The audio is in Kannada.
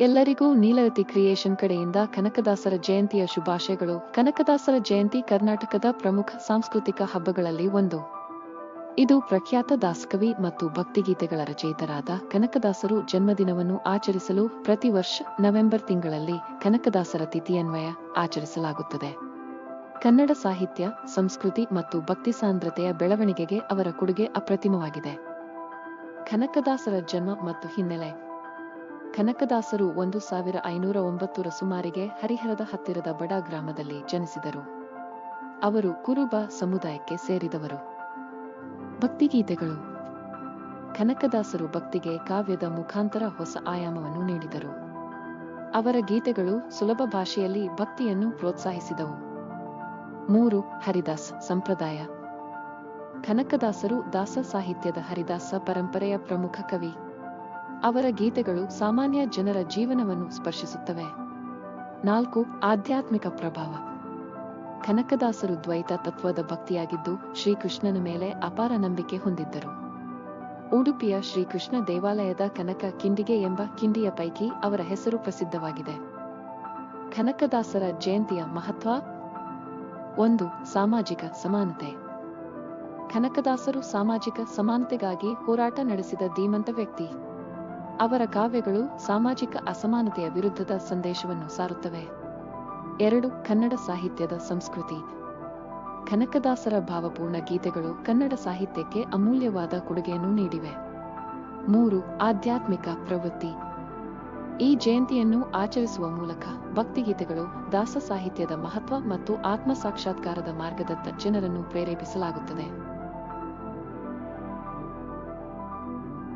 ಎಲ್ಲರಿಗೂ ನೀಲರತಿ ಕ್ರಿಯೇಷನ್ ಕಡೆಯಿಂದ ಕನಕದಾಸರ ಜಯಂತಿಯ ಶುಭಾಶಯಗಳು. ಕನಕದಾಸರ ಜಯಂತಿ ಕರ್ನಾಟಕದ ಪ್ರಮುಖ ಸಾಂಸ್ಕೃತಿಕ ಹಬ್ಬಗಳಲ್ಲಿ ಒಂದು. ಇದು ಪ್ರಖ್ಯಾತ ದಾಸಕವಿ ಮತ್ತು ಭಕ್ತಿಗೀತೆಗಳ ರಚಯಿತರಾದ ಕನಕದಾಸರು ಜನ್ಮದಿನವನ್ನು ಆಚರಿಸಲು ಪ್ರತಿ ವರ್ಷ ನವೆಂಬರ್ ತಿಂಗಳಲ್ಲಿ ಕನಕದಾಸರ ತಿಥಿಯನ್ವಯ ಆಚರಿಸಲಾಗುತ್ತದೆ. ಕನ್ನಡ ಸಾಹಿತ್ಯ, ಸಂಸ್ಕೃತಿ ಮತ್ತು ಭಕ್ತಿ ಸಾಂದ್ರತೆಯ ಬೆಳವಣಿಗೆಗೆ ಅವರ ಕೊಡುಗೆ ಅಪ್ರತಿಮವಾಗಿದೆ. ಕನಕದಾಸರ ಜನ್ಮ ಮತ್ತು ಹಿನ್ನೆಲೆ ಕನಕದಾಸರು ಒಂದು ಸಾವಿರ ಐನೂರ ಒಂಬತ್ತರ ಸುಮಾರಿಗೆ ಹರಿಹರದ ಹತ್ತಿರದ ಬಡ ಗ್ರಾಮದಲ್ಲಿ ಜನಿಸಿದರು. ಅವರು ಕುರುಬ ಸಮುದಾಯಕ್ಕೆ ಸೇರಿದವರು. ಭಕ್ತಿಗೀತೆಗಳು. ಕನಕದಾಸರು ಭಕ್ತಿಗೆ ಕಾವ್ಯದ ಮುಖಾಂತರ ಹೊಸ ಆಯಾಮವನ್ನು ನೀಡಿದರು. ಅವರ ಗೀತೆಗಳು ಸುಲಭ ಭಾಷೆಯಲ್ಲಿ ಭಕ್ತಿಯನ್ನು ಪ್ರೋತ್ಸಾಹಿಸಿದವು. ಮೂರು, ಹರಿದಾಸ್ ಸಂಪ್ರದಾಯ. ಕನಕದಾಸರು ದಾಸ ಸಾಹಿತ್ಯದ ಹರಿದಾಸ ಪರಂಪರೆಯ ಪ್ರಮುಖ ಕವಿ. ಅವರ ಗೀತೆಗಳು ಸಾಮಾನ್ಯ ಜನರ ಜೀವನವನ್ನು ಸ್ಪರ್ಶಿಸುತ್ತವೆ. ನಾಲ್ಕು, ಆಧ್ಯಾತ್ಮಿಕ ಪ್ರಭಾವ. ಕನಕದಾಸರು ದ್ವೈತ ತತ್ವದ ಭಕ್ತಿಯಾಗಿದ್ದು ಶ್ರೀಕೃಷ್ಣನ ಮೇಲೆ ಅಪಾರ ನಂಬಿಕೆ ಹೊಂದಿದ್ದರು. ಉಡುಪಿಯ ಶ್ರೀಕೃಷ್ಣ ದೇವಾಲಯದ ಕನಕ ಕಿಂಡಿಗೆ ಎಂಬ ಕಿಂಡಿಯ ಪೈಕಿ ಅವರ ಹೆಸರು ಪ್ರಸಿದ್ಧವಾಗಿದೆ. ಕನಕದಾಸರ ಜಯಂತಿಯ ಮಹತ್ವ? ಒಂದು, ಸಾಮಾಜಿಕ ಸಮಾನತೆ. ಕನಕದಾಸರು ಸಾಮಾಜಿಕ ಸಮಾನತೆಗಾಗಿ ಹೋರಾಟ ನಡೆಸಿದ ಧೀಮಂತ ವ್ಯಕ್ತಿ. ಅವರ ಕಾವ್ಯಗಳು ಸಾಮಾಜಿಕ ಅಸಮಾನತೆಯ ವಿರುದ್ಧದ ಸಂದೇಶವನ್ನು ಸಾರುತ್ತವೆ. ಎರಡು, ಕನ್ನಡ ಸಾಹಿತ್ಯದ ಸಂಸ್ಕೃತಿ. ಕನಕದಾಸರ ಭಾವಪೂರ್ಣ ಗೀತೆಗಳು ಕನ್ನಡ ಸಾಹಿತ್ಯಕ್ಕೆ ಅಮೂಲ್ಯವಾದ ಕೊಡುಗೆಯನ್ನು ನೀಡಿವೆ. ಮೂರು, ಆಧ್ಯಾತ್ಮಿಕ ಪ್ರವೃತ್ತಿ. ಈ ಜಯಂತಿಯನ್ನು ಆಚರಿಸುವ ಮೂಲಕ ಭಕ್ತಿಗೀತೆಗಳು ದಾಸ ಸಾಹಿತ್ಯದ ಮಹತ್ವ ಮತ್ತು ಆತ್ಮ ಸಾಕ್ಷಾತ್ಕಾರದ ಮಾರ್ಗದತ್ತ ಜನರನ್ನು ಪ್ರೇರೇಪಿಸಲಾಗುತ್ತದೆ.